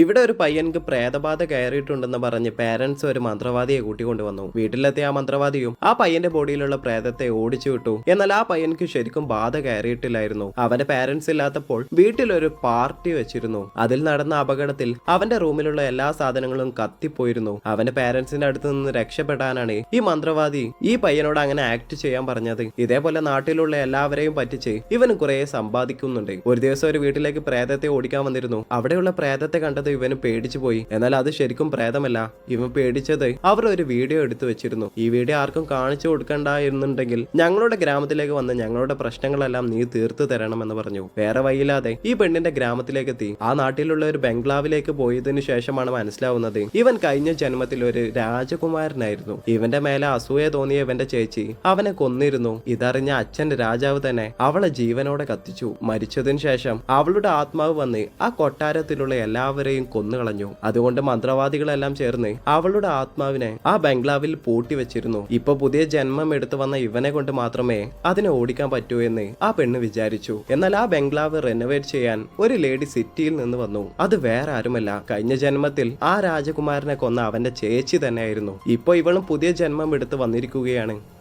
ഇവിടെ ഒരു പയ്യൻക്ക് പ്രേതബാധ കയറിയിട്ടുണ്ടെന്ന് പറഞ്ഞ് പേരൻസ് ഒരു മന്ത്രവാദിയെ കൂട്ടിക്കൊണ്ടുവന്നു. വീട്ടിലെത്തിയ ആ മന്ത്രവാദിയും ആ പയ്യന്റെ ബോഡിയിലുള്ള പ്രേതത്തെ ഓടിച്ചു വിട്ടു. എന്നാൽ ആ പയ്യൻക്ക് ശരിക്കും ബാധ കയറിയിട്ടില്ലായിരുന്നു. അവന്റെ പേരൻസ് ഇല്ലാത്തപ്പോൾ വീട്ടിലൊരു പാർട്ടി വെച്ചിരുന്നു. അതിൽ നടന്ന അപകടത്തിൽ അവന്റെ റൂമിലുള്ള എല്ലാ സാധനങ്ങളും കത്തിപ്പോയിരുന്നു. അവന്റെ പേരൻസിന്റെ അടുത്ത് നിന്ന് രക്ഷപ്പെടാനാണ് ഈ മന്ത്രവാദി ഈ പയ്യനോട് അങ്ങനെ ആക്ട് ചെയ്യാൻ പറഞ്ഞത്. ഇതേപോലെ നാട്ടിലുള്ള എല്ലാവരെയും പറ്റിച്ച് ഇവന് കുറെ സമ്പാദിക്കുന്നുണ്ട്. ഒരു ദിവസം ഒരു വീട്ടിലേക്ക് പ്രേതത്തെ ഓടിക്കാൻ വന്നിരുന്നു. അവിടെയുള്ള പ്രേതത്തെ കണ്ടത് ഇവന് പേടിച്ചു പോയി. എന്നാൽ അത് ശരിക്കും പ്രേതമല്ല. ഇവൻ പേടിച്ചത് അവർ ഒരു വീഡിയോ എടുത്തു വെച്ചിരുന്നു. ഈ വീഡിയോ ആർക്കും കാണിച്ചു കൊടുക്കണ്ടായിരുന്നുണ്ടെങ്കിൽ ഞങ്ങളുടെ ഗ്രാമത്തിലേക്ക് വന്ന് ഞങ്ങളുടെ പ്രശ്നങ്ങളെല്ലാം നീ തീർത്തു തരണമെന്ന് പറഞ്ഞു. വേറെ വഴിയില്ലാതെ ഈ പെണ്ണിന്റെ ഗ്രാമത്തിലേക്ക് എത്തി ആ നാട്ടിലുള്ള ഒരു ബംഗ്ലാവിലേക്ക് പോയതിനു ശേഷമാണ് മനസ്സിലാവുന്നത് ഇവൻ കഴിഞ്ഞ ജന്മത്തിൽ ഒരു രാജകുമാരനായിരുന്നു. ഇവന്റെ മേലെ അസൂയ തോന്നിയ ഇവന്റെ ചേച്ചി അവനെ കൊന്നിരുന്നു. ഇതറിഞ്ഞ അച്ഛൻ രാജാവ് തന്നെ അവളെ ജീവനോടെ കത്തിച്ചു. മരിച്ചതിനു ശേഷം അവളുടെ ആത്മാവ് വന്ന് ആ കൊട്ടാരത്തിലുള്ള എല്ലാവരെയും കൊന്നുകളഞ്ഞു. അതുകൊണ്ട് മന്ത്രവാദികളെല്ലാം ചേർന്ന് അവളുടെ ആത്മാവിനെ ആ ബംഗ്ലാവിൽ പൂട്ടി വെച്ചിരുന്നു. ഇപ്പൊ പുതിയ ജന്മം എടുത്തു വന്ന ഇവനെ കൊണ്ട് മാത്രമേ അതിനെ ഓടിക്കാൻ പറ്റൂ എന്ന് ആ പെണ്ണ് വിചാരിച്ചു. എന്നാൽ ആ ബംഗ്ലാവ് റെനോവേറ്റ് ചെയ്യാൻ ഒരു ലേഡി സിറ്റിയിൽ നിന്ന് വന്നു. അത് വേറെ ആരുമല്ല. കഴിഞ്ഞ ജന്മത്തിൽ ആ രാജകുമാരനെ കൊന്ന അവന്റെ ചേച്ചി തന്നെയായിരുന്നു. ഇപ്പൊ ഇവളും പുതിയ ജന്മം എടുത്ത് വന്നിരിക്കുകയാണ്.